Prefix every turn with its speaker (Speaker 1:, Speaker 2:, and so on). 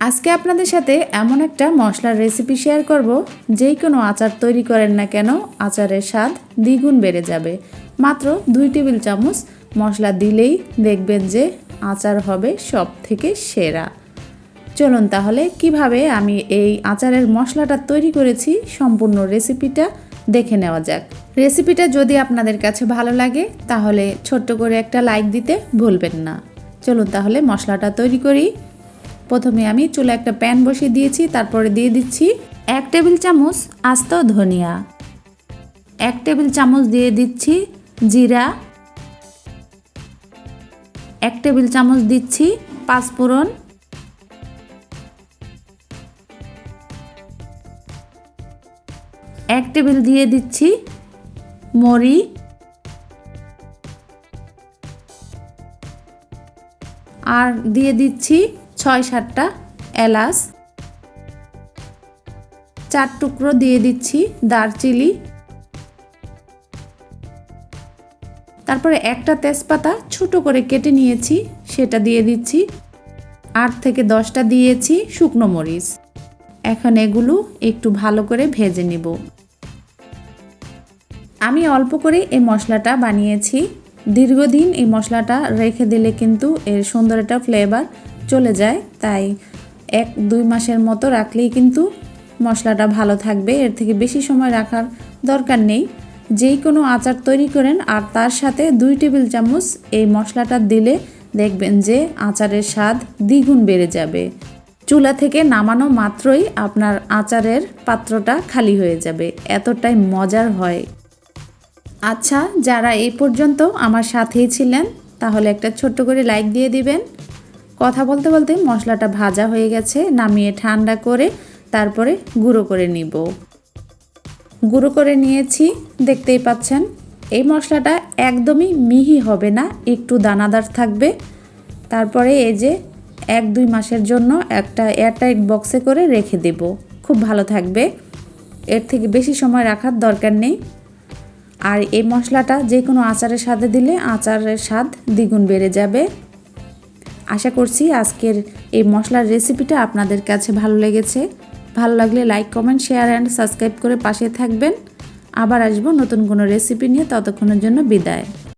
Speaker 1: আজকে আপনাদের সাথে এমন একটা মশলার রেসিপি শেয়ার করব, যেই কোনো আচার তৈরি করেন না কেন, আচারের স্বাদ দ্বিগুণ বেড়ে যাবে। মাত্র দুই টেবিল চামচ মশলা দিলেই দেখবেন যে আচার হবে সব থেকে সেরা। চলুন তাহলে, কীভাবে আমি এই আচারের মশলাটা তৈরি করেছি, সম্পূর্ণ রেসিপিটা দেখে নেওয়া যাক। রেসিপিটা যদি আপনাদের কাছে ভালো লাগে, তাহলে ছোট্ট করে একটা লাইক দিতে ভুলবেন না। চলুন তাহলে মশলাটা তৈরি করি। প্রথমে আমি চুলে একটা প্যান বসিয়ে দিয়েছি, তারপরে দিয়ে দিচ্ছি এক টেবিল চামচ আস্ত ধনিয়া, এক টেবিল চামচ দিয়ে দিচ্ছি জিরা, এক টেবিল চামচ দিচ্ছি পাঁচফোড়ন, এক টেবিল দিয়ে দিচ্ছি মরি, আর দিয়ে দিচ্ছি ছয় সাতটা এলাচ, চার টুকরো দিয়ে দিচ্ছি দারচিনি, তারপরে একটা তেজপাতা ছোট করে কেটে নিয়েছি, সেটা দিয়ে দিচ্ছি আট থেকে দশটা দিয়েছি শুকনো মরিচ। এখন এগুলো একটু ভালো করে ভেজে নিব। আমি অল্প করে এই মশলাটা বানিয়েছি। দীর্ঘদিন এই মশলাটা রেখে দিলে কিন্তু এর সুন্দর একটা ফ্লেভার চলে যায়, তাই এক, দুই মাসের মতো রাখলেই কিন্তু মশলাটা ভালো থাকবে। এর থেকে বেশি সময় রাখার দরকার নেই। যেই কোনো আচার তৈরি করেন আর তার সাথে দুই টেবিল চামচ এই মশলাটা দিলে দেখবেন যে আচারের স্বাদ দ্বিগুণ বেড়ে যাবে। চুলা থেকে নামানো মাত্রই আপনার আচারের পাত্রটা খালি হয়ে যাবে। এতটাই মজার হয়। আচ্ছা যারা এই পর্যন্ত আমার সাথেই ছিলেন, তাহলে একটা ছোট্ট করে লাইক দিয়ে দিবেন। কথা বলতে বলতে মশলাটা ভাজা হয়ে গেছে, নামিয়ে ঠান্ডা করে তারপরে গুঁড়ো করে নিব। গুঁড়ো করে নিয়েছি, দেখতেই পাচ্ছেন, এই মশলাটা একদমই মিহি হবে না, একটু দানাদার থাকবে। তারপরে এই যে এক দুই মাসের জন্য একটা এয়ারটাইট বক্সে করে রেখে দেব। খুব ভালো থাকবে, এর থেকে বেশি সময় রাখার দরকার নেই। আর এই মশলাটা যে কোনো আচারের সাথে দিলে আচারের স্বাদ দ্বিগুণ বেড়ে যাবে। আশা করছি আজকের এই মশলার রেসিপিটা আপনাদের কাছে ভালো লেগেছে। ভালো লাগলে like comment share and subscribe করে পাশে থাকবেন। আবার আসব নতুন কোনো রেসিপি নিয়ে ততক্ষণের জন্য বিদায়।